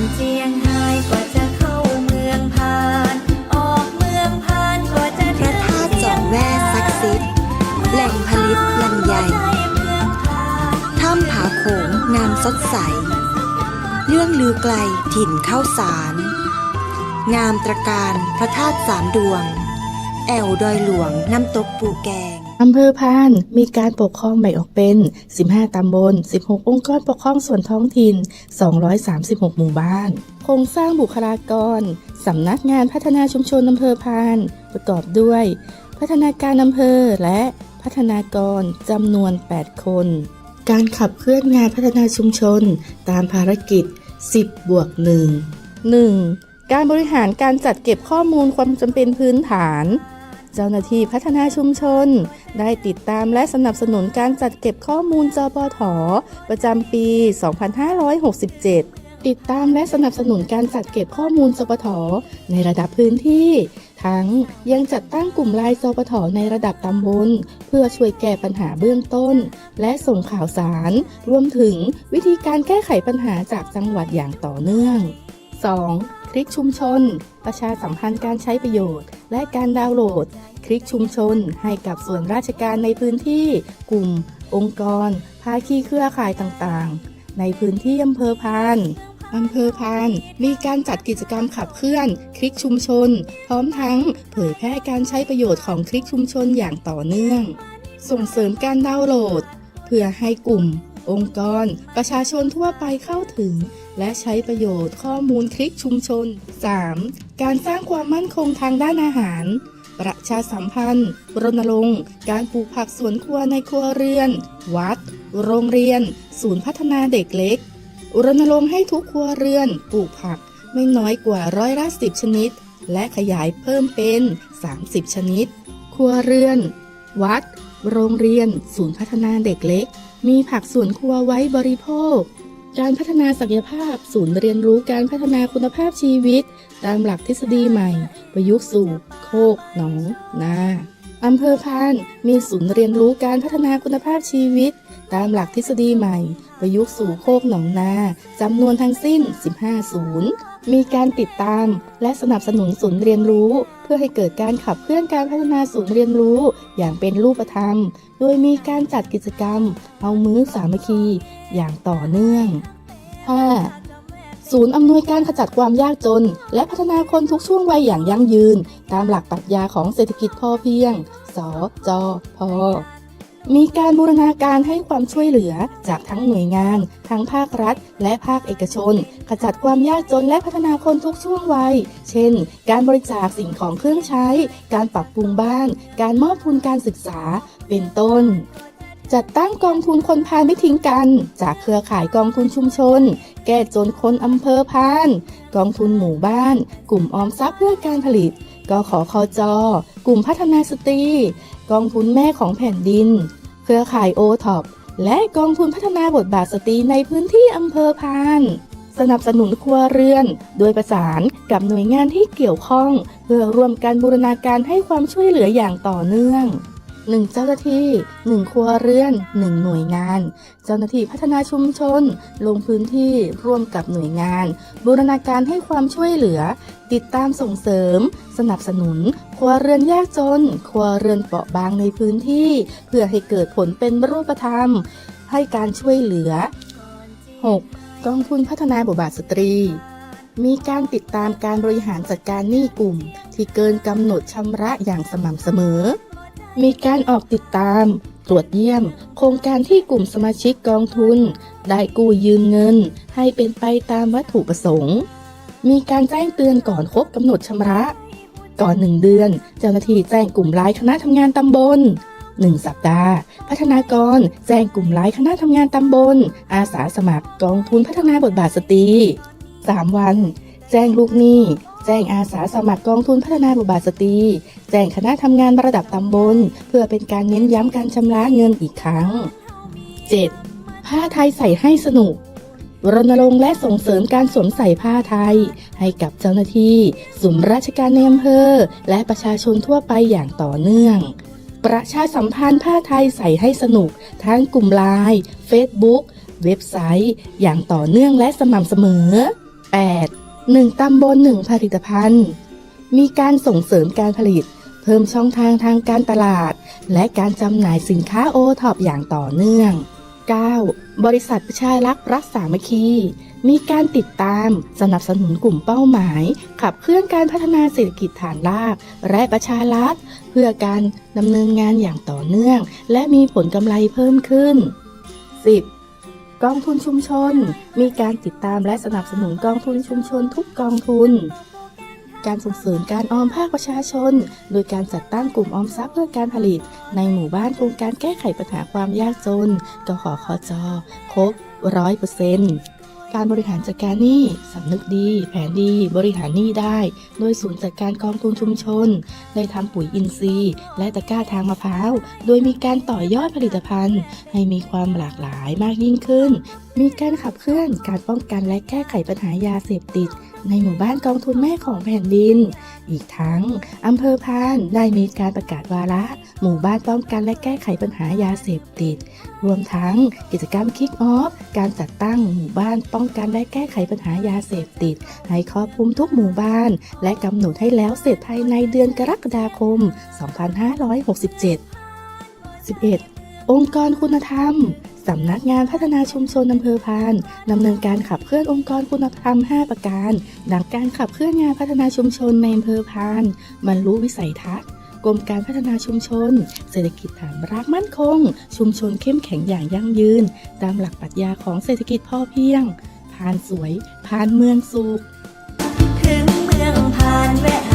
อนเจียงไฮ้กว่าจะเข้าเมืองพาน ออกเมืองพานกว่าจะพระธาตุจอมแว่ศักดิ์สิทธิ์แหล่งผลิตลำไยถ้ำผาโขงงามสดใส เรื่องลือไกลถิ่นเข้าสาร งามตระการพระธาตุสามดวง แอวดอยหลวงน้ำตกปูแกง อำเภอพานมีการปกครองแบ่งออกเป็น 15 ตำบล 16 องค์กรปกครองส่วนท้องถิ่น 236 หมู่บ้าน โครงสร้างบุคลากร สำนักงานพัฒนาชุมชนอำเภอพาน ประกอบด้วย พัฒนาการอำเภอและพัฒนากรจำนวน 8 คน การขับเคลื่อนงานพัฒนาชุมชน ตามภารกิจ 10 บวก 1 1. การบริหารการจัดเก็บข้อมูลความจำเป็นพื้นฐาน เจ้าหน้าที่พัฒนาชุมชน ได้ติดตามและสนับสนุนการจัดเก็บข้อมูลจปทประจำปี 2567ติดตามและสนับสนุนการจัดเก็บข้อมูลจปทในระดับพื้นที่ ทั้งยังจัดตั้งกลุ่มไลน์จปทในระดับตำบลเพื่อช่วยแก้ปัญหาเบื้องต้น และส่งข่าวสาร รวมถึงวิธีการแก้ไขปัญหาจากจังหวัดอย่างต่อเนื่อง 2. คลิกชุมชน ประชาสัมพันธ์การใช้ประโยชน์ และการดาวน์โหลด คลิกชุมชน ให้กับส่วนราชการในพื้นที่ กลุ่ม องค์กร ภาคีเครือข่ายต่างๆ ในพื้นที่อำเภอพานอำเภอพาน มีการจัดกิจกรรมขับเคลื่อน คลิกชุมชน พร้อมทั้งเผยแพร่การใช้ประโยชน์ของคลิกชุมชนอย่างต่อเนื่อง ส่งเสริมการดาวน์โหลด เพื่อให้กลุ่ม องค์กร ประชาชนทั่วไปเข้าถึง และใช้ประโยชน์ข้อมูลคลิกชุมชน 3. การสร้างความมั่นคงทางด้านอาหาร ประชาสัมพันธ์ รณรงค์ การปลูกผักสวนครัวในครัวเรือน วัด โรงเรียน ศูนย์พัฒนาเด็กเล็ก รณรงค์ให้ทุกครัวเรือน ปลูกผักไม่น้อยกว่าร้อยละสิบชนิด และขยายเพิ่มเป็น 30 ชนิด ครัวเรือน วัด โรงเรียน ศูนย์พัฒนาเด็กเล็ก มีผักสวนครัวไว้บริโภค การพัฒนาศักยภาพ ศูนย์เรียนรู้การพัฒนาคุณภาพชีวิต ตามหลักทฤษฎีใหม่ ประยุกต์สู่ โคกหนองนาอำเภอพาน มีศูนย์เรียนรู้การพัฒนาคุณภาพชีวิต ตามหลักทฤษฎีใหม่ ประยุกต์สู่โคกหนองนาจำนวนทั้งสิ้น 15 ศูนย์ มีการติดตามและสนับสนุนศูนย์เรียนรู้ เพื่อให้เกิดการขับเคลื่อนการพัฒนาศูนย์เรียนรู้ อย่างเป็นรูปธรรม โดยมีการจัดกิจกรรม เอามื้อสามัคคี อย่างต่อเนื่อง 5. ศูนย์อำนวยการขจัดความยากจน และพัฒนาคนทุกช่วงวัยอย่างยั่งยืน ตามหลักปรัชญาของเศรษฐกิจพอเพียง สจพ มีการบูรณาการให้ความช่วยเหลือจากทั้งหน่วยงาน ทั้งภาครัฐ และภาคเอกชน ขจัดความยากจนและพัฒนาคนทุกช่วงวัย เช่น การบริจาคสิ่งของเครื่องใช้ การปรับปรุงบ้าน การมอบทุนการศึกษา เป็นต้นจัดตั้งกองทุนคนพาลไม่ทิ้งกัน จากเครือข่ายกองทุนชุมชน แก้จนคนอำเภอพาน กองทุนหมู่บ้าน กลุ่มออมทรัพย์เพื่อการผลิต กขคจกลุ่มพัฒนาสตรี กองทุนแม่ของแผ่นดิน เครือข่ายโอท็อปและกองทุนพัฒนาบทบาทสตรีในพื้นที่อำเภอพาน สนับสนุนครัวเรือน โดยประสานกับหน่วยงานที่เกี่ยวข้อง เพื่อร่วมกันบูรณาการให้ความช่วยเหลืออย่างต่อเนื่อง 1 เจ้าหน้าที่ 1 ครัวเรือน 1 หน่วยงาน เจ้าหน้าที่พัฒนาชุมชน ลงพื้นที่ร่วมกับหน่วยงาน บูรณาการให้ความช่วยเหลือ ติดตามส่งเสริม สนับสนุน ครัวเรือนยากจน ครัวเรือนเปราะบางในพื้นที่ เพื่อให้เกิดผลเป็นรูปธรรม ให้การช่วยเหลือ 6. กองทุนพัฒนาบทบาทสตรีมีการติดตามการบริหารจัดการหนี้กลุ่ม ที่เกินกำหนดชำระอย่างสม่ำเสมอ มีการออกติดตาม ตรวจเยี่ยม โครงการที่กลุ่มสมาชิกกองทุน ได้กู้ยืมเงิน ให้เป็นไปตามวัตถุประสงค์ มีการแจ้งเตือนก่อนครบกำหนดชำระ ก่อนหนึ่งเดือน เจ้าหน้าที่แจ้งกลุ่มไลน์คณะทำงานตำบล1สัปดาห์ พัฒนากร แจ้งกลุ่มไลน์คณะทำงานตำบล อาสาสมัครกองทุนพัฒนาบทบาทสตรี3วัน แจ้งลูกหนี้ แจ้งอาสาสมัครกองทุนพัฒนาบทบาทสตรี แจ้งคณะทำงานระดับตำบล เพื่อเป็นการเน้นย้ำการชำระเงินอีกครั้ง 7. ผ้าไทยใส่ให้สนุกรณรงค์และส่งเสริมการสวมใส่ผ้าไทย ให้กับเจ้าหน้าที่ศูนราชการในอำเภอ และประชาชนทั่วไปอย่างต่อเนื่อง ประชาสัมพันธ์ผ้าไทยใส่ให้สนุก ทั้งกลุ่มไลน์ Facebook เว็บไซต์ อย่างต่อเนื่องและสม่ำเสมอ 8. 1ตำบล1ผลิตภัณฑ์ มีการส่งเสริมการผลิต เพิ่มช่องทางทางการตลาด และการจำหน่ายสินค้าโอท็อปอย่างต่อเนื่อง 9. บริษัทประชารักษ์รักสามัคคี มีการติดตามสนับสนุนกลุ่มเป้าหมาย ขับเคลื่อนการพัฒนาเศรษฐกิจฐานราก และประชารัฐ เพื่อการดำเนินงานอย่างต่อเนื่อง และมีผลกำไรเพิ่มขึ้น 10. กองทุนชุมชน มีการติดตามและสนับสนุนกองทุนชุมชนทุกกองทุน การส่งเสริมการออมภาคประชาชน โดยการจัดตั้งกลุ่มออมทรัพย์เพื่อการผลิต ในหมู่บ้านโครงการแก้ไขปัญหาความยากจนกขคอจครบร้อยเปอร์เซ็นต์การบริหารจัดการหนี้สำนึกดี แผนดี บริหารหนี้ได้ โดยศูนย์จัดการกองทุนชุมชน ได้ทำปุ๋ยอินทรีย์ และตะกร้าทางมะพร้าว โดยมีการต่อยอดผลิตภัณฑ์ ให้มีความหลากหลายมากยิ่งขึ้นมีการขับเคลื่อนการป้องกันและแก้ไขปัญหายาเสพติด ในหมู่บ้านกองทุนแม่ของแผ่นดิน อีกทั้งอำเภอพานได้มีการประกาศวาระ หมู่บ้านป้องกันและแก้ไขปัญหายาเสพติด รวมทั้งกิจกรรมคิกออฟการจัดตั้งหมู่บ้านป้องกันและแก้ไขปัญหายาเสพติด ให้ครอบคลุมทุกหมู่บ้าน และกำหนดให้แล้วเสร็จภายในเดือนกรกฎาคม 2567 11. องค์กรคุณธรรม สำนักงานพัฒนาชุมชนอำเภอพานดำเนินการขับเคลื่อนองค์กรคุณธรรม 5 ประการ ดังการขับเคลื่อนงานพัฒนาชุมชนในอำเภอพานบรรลุวิสัยทัศน์กรมการพัฒนาชุมชน เศรษฐกิจฐานรากมั่นคง ชุมชนเข้มแข็งอย่างยั่งยืน ตามหลักปรัชญาของเศรษฐกิจพอเพียงพานสวยพานเมืองสุขถึงเมืองผ่านแวะ